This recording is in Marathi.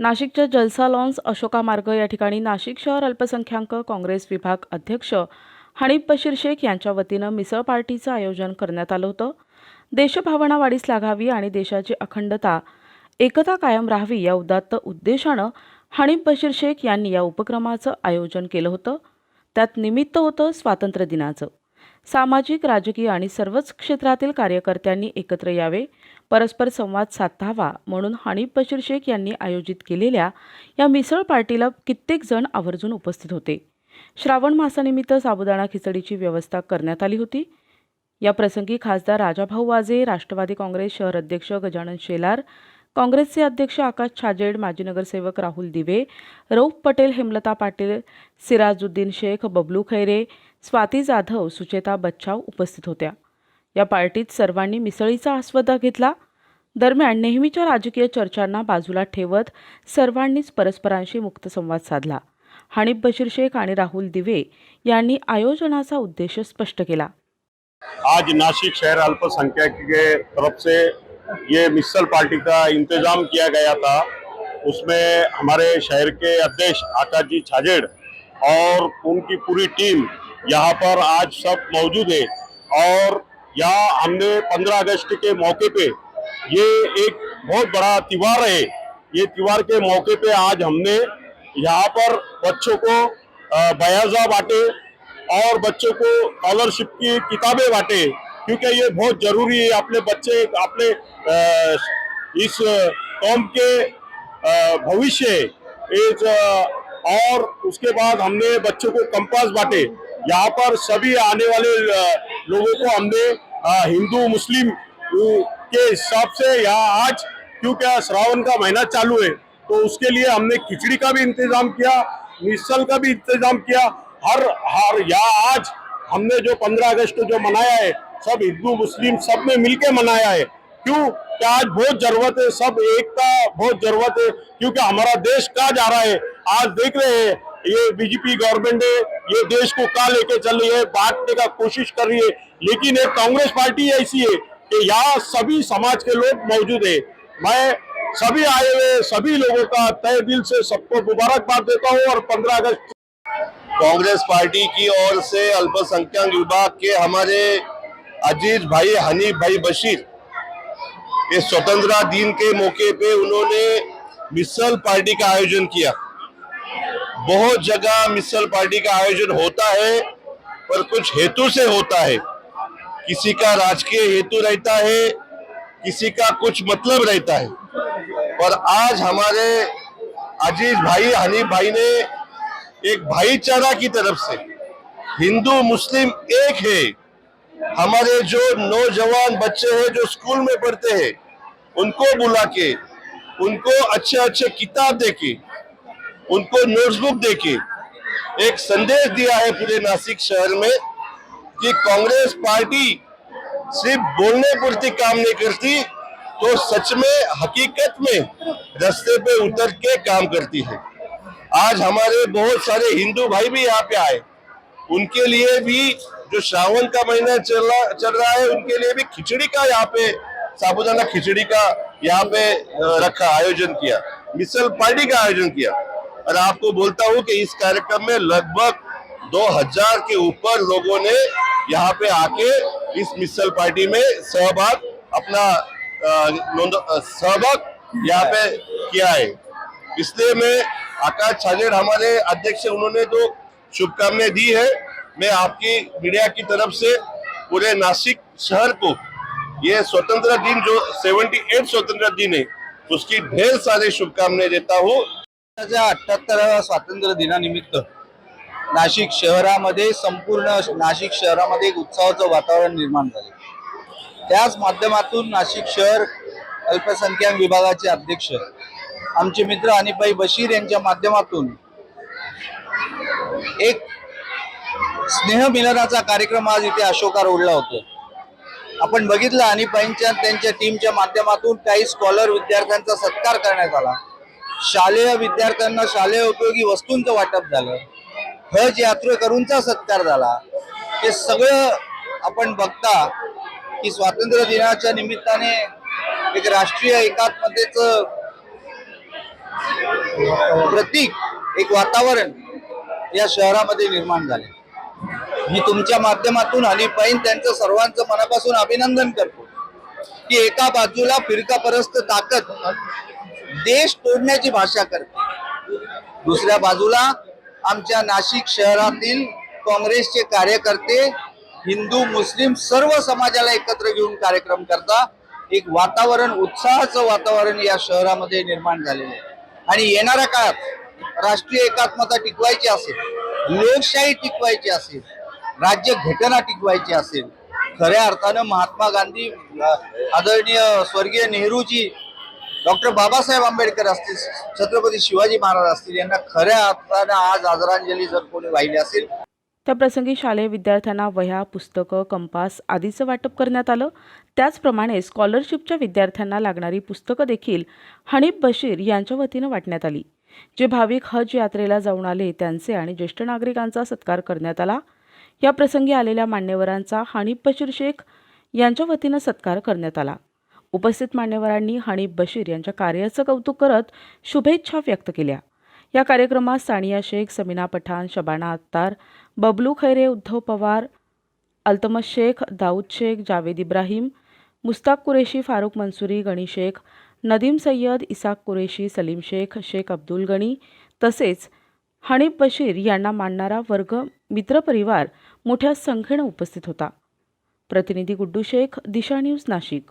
नाशिकच्या जलसा लॉन्स अशोका मार्ग या ठिकाणी नाशिक शहर अल्पसंख्याक काँग्रेस विभाग अध्यक्ष हनीफ बशीर शेख यांच्या वतीनं मिसळ पार्टीचं आयोजन करण्यात आलं होतं. देशभावना वाढीस लागावी आणि देशाची अखंडता एकता कायम राहावी या उदात्त उद्देशानं हनीफ बशीर शेख यांनी या उपक्रमाचं आयोजन केलं होतं. त्यात निमित्त होतं स्वातंत्र्य दिनाचं. सामाजिक राजकीय आणि सर्वच क्षेत्रातील कार्यकर्त्यांनी एकत्र यावे परस्पर संवाद साधावा म्हणून हनीफ बशीर शेख यांनी आयोजित केलेल्या या मिसळ पार्टीला कित्येक जण आवर्जून उपस्थित होते. श्रावण मासानिमित्त साबुदाणा खिचडीची व्यवस्था करण्यात आली होती. या प्रसंगी खासदार राजाभाऊ वाजे राष्ट्रवादी काँग्रेस शहर अध्यक्ष गजानन शेलार काँग्रेसचे अध्यक्ष आकाश छाजेड माजी नगरसेवक राहुल दिवे रौफ पटेल हेमलता पाटील सिराजुद्दीन शेख बबलू खैरे स्वाती जाधव सुचेता बच्छाव उपस्थित होत्या. या पार्टीत सर्वांनी मिसळीचा आस्वाद घेतला. दरम्यान नेहमीच्या राजकीय चर्चांना बाजूला ठेवत सर्वांनीच परस्परांशी मुक्त संवाद साधला. हनीफ बशीर शेख आणि राहुल दिवे यांनी आयोजनाचा उद्देश स्पष्ट केला. आज नाशिक शहर अल्पसंख्याक तरफ से ये मिसल पार्टी का इंतज़ाम किया गया था। उसमें हमारे शहर के अध्यक्ष आकाश जी छाजेड़ और उनकी पूरी टीम यहाँ पर आज सब मौजूद है और यहाँ हमने 15 अगस्त के मौके पे ये एक बहुत बड़ा त्योहार है। ये त्योहार के मौके पे आज हमने यहाँ पर बच्चों को बयाजा बांटे और बच्चों को स्कॉलरशिप की किताबें बांटे। क्योंकि ये बहुत ज़रूरी है, अपने बच्चे, अपने इस कौम के भविष्य, इस और उसके बाद हमने बच्चों को कंपास बांटे। यहाँ पर सभी आने वाले लोगों को हमने हिंदू, मुस्लिम के हिसाब से यहाँ आज, क्योंकि श्रावण का महीना चालू है तो उसके लिए हमने खिचड़ी का भी इंतज़ाम किया, मिसल का भी इंतज़ाम किया। हर हर, यहाँ आज हमने जो 15 अगस्त को जो मनाया है सब हिंदू, मुस्लिम सबने मिलके मनाया है। क्यों? कि आज बहुत ज़रूरत है? सब एकता, बहुत ज़रूरत है। क्योंकि हमारा देश कहाँ जा रहा है? आज देख रहे हैं, ये बीजेपी गवर्नमेंट है, ये देश को कहा लेके चल रही है? बांटने का कोशिश कर रही है। लेकिन एक कांग्रेस पार्टी ऐसी है कि यहाँ सभी समाज के लोग मौजूद है। मैं सभी आए हुए, सभी लोगों का तय दिल से सबको मुबारकबाद देता हूँ और पंद्रह अगस्त कांग्रेस पार्टी की ओर से अल्पसंख्यक विभाग के हमारे अज़ीज़ भाई, हनीफ भाई, बशीर इस स्वतंत्रता दिन के मौके पे उन्होंने मिसल पार्टी का आयोजन किया। बहुत जगह मिसल पार्टी का आयोजन होता है, पर कुछ हेतु से होता है। किसी का राजकीय हेतु रहता है, किसी का कुछ मतलब रहता है। पर आज हमारे अज़ीज़ भाई, हनीफ भाई ने एक भाईचारा की तरफ़ से, हिंदू, मुस्लिम एक है हमारे जो नौजवान बच्चे हैं, जो स्कूल में पढ़ते हैं, उनको बुला के, उनको अच्छे अच्छे किताब दे के उनको नोटबुक दे के एक संदेश दिया है पूरे नासिक शहर में कि कांग्रेस पार्टी सिर्फ़ बोलने पुरती काम नहीं करती तो सच में, हकीकत में रस्ते पे उतर के काम करती है। आज हमारे बहुत सारे हिंदू भाई भी यहाँ पे आए, उनके लिए भी जो श्रावण का महीना चल रहा चल रहा है, उनके लिए भी खिचड़ी का यहाँ पे, साबुदाना खिचड़ी का यहाँ पे रखा, आयोजन किया। मिसल पार्टी का आयोजन किया। और आपको बोलता हूँ कि इस कार्यक्रम में लगभग 2000 के ऊपर लोगों ने यहाँ पे आके इस मिसल पार्टी में सहभाग अपना सहभाग यहाँ पे किया है। इसलिए मैं आकाश छाजेड़, हमारे अध्यक्ष, उन्होंने तो शुभकामनाएँ दी है मैं आपकी मीडिया की तरफ से पूरे नासिक शहर को ये स्वतंत्र दिन जो 78 स्वतंत्र दिन है उसकी ढेर सारी शुभकामनाएं देता हूँ। देशाच्या अठ्याहत्तराव्या स्वातंत्र्य दिनानिमित्त नाशिक शहरामध्ये संपूर्ण नाशिक शहरामध्ये एक उत्सवाचं वातावरण निर्माण झाले. त्याच माध्यमातून नाशिक शहर अल्पसंख्याक विभागाचे अध्यक्ष आमचे मित्र अनिपाई बशीर यांच्या माध्यमातून एक स्नेहमिलनाचा कार्यक्रम आज इथे अशोका रोडला होतो. आपण बघितलं आणि अनिपाईंच्या त्यांच्या टीमच्या माध्यमातून काही स्कॉलर विद्यार्थ्यांचा सत्कार करण्यात आला. शालेय विद्यार्थ्यांना शालेय उपयोगी वस्तूंचं वाटप झालं. हज यात्रेकरूंचा सत्कार झाला. हे सगळं आपण बघता की स्वातंत्र्य दिनाच्या निमित्ताने एक राष्ट्रीय एकात्मतेचं प्रतीक एक वातावरण या शहरामध्ये निर्माण झाले. मी तुमच्या माध्यमातून हनीफाईन त्यांचं सर्वांचं मनापासून अभिनंदन करतो. की एका बाजूला फिरकापरस्त ताकद देश तोडण्याची भाषा करते. दुसऱ्या बाजूला आमच्या नाशिक शहरातील काँग्रेसचे कार्यकर्ते हिंदू मुस्लिम सर्व समाजाला एकत्र घेऊन कार्यक्रम करता. एक वातावरण उत्साहाचं वातावरण या शहरामध्ये निर्माण झालेलं आहे. आणि येणाऱ्या काळात राष्ट्रीय एकात्मता टिकवायची असेल लोकशाही टिकवायची असेल राज्य घटना टिकवायची असेल खऱ्या अर्थानं महात्मा गांधी आदरणीय स्वर्गीय नेहरूजी डॉक्टर बाबासाहेब आंबेडकर असतील छत्रपती शिवाजी महाराज असतील यांना खऱ्या अर्थानं आज आदरांजली जर कोणी वाहिली असेल. त्याप्रसंगी शालेय विद्यार्थ्यांना वह्या पुस्तकं कंपास आदीचं वाटप करण्यात आलं. त्याचप्रमाणे स्कॉलरशिपच्या विद्यार्थ्यांना लागणारी पुस्तकं देखील हनीफ बशीर यांच्या वतीनं वाटण्यात आली. जे भाविक हज यात्रेला जाऊन आले त्यांचे आणि ज्येष्ठ नागरिकांचा सत्कार करण्यात आला. या प्रसंगी आलेल्या मान्यवरांचा हनीफ बशीर शेख यांच्या वतीनं सत्कार करण्यात आला. उपस्थित मान्यवरांनी हनीफ बशीर यांच्या कार्याचं कौतुक करत शुभेच्छा व्यक्त केल्या. या कार्यक्रमात सानिया शेख समीना पठाण शबाना अत्तार बबलू खैरे उद्धव पवार अल्तमस शेख दाऊद शेख जावेद इब्राहिम मुस्ताक कुरेशी फारुख मंसुरी गणी शेख नदीम सय्यद इसाक कुरेशी सलीम शेख शेख अब्दुल गणी तसेच हनीफ बशीर यांना मानणारा वर्ग मित्रपरिवार मोठ्या संख्येनं उपस्थित होता. प्रतिनिधी गुड्डू शेख दिशा न्यूज नाशिक.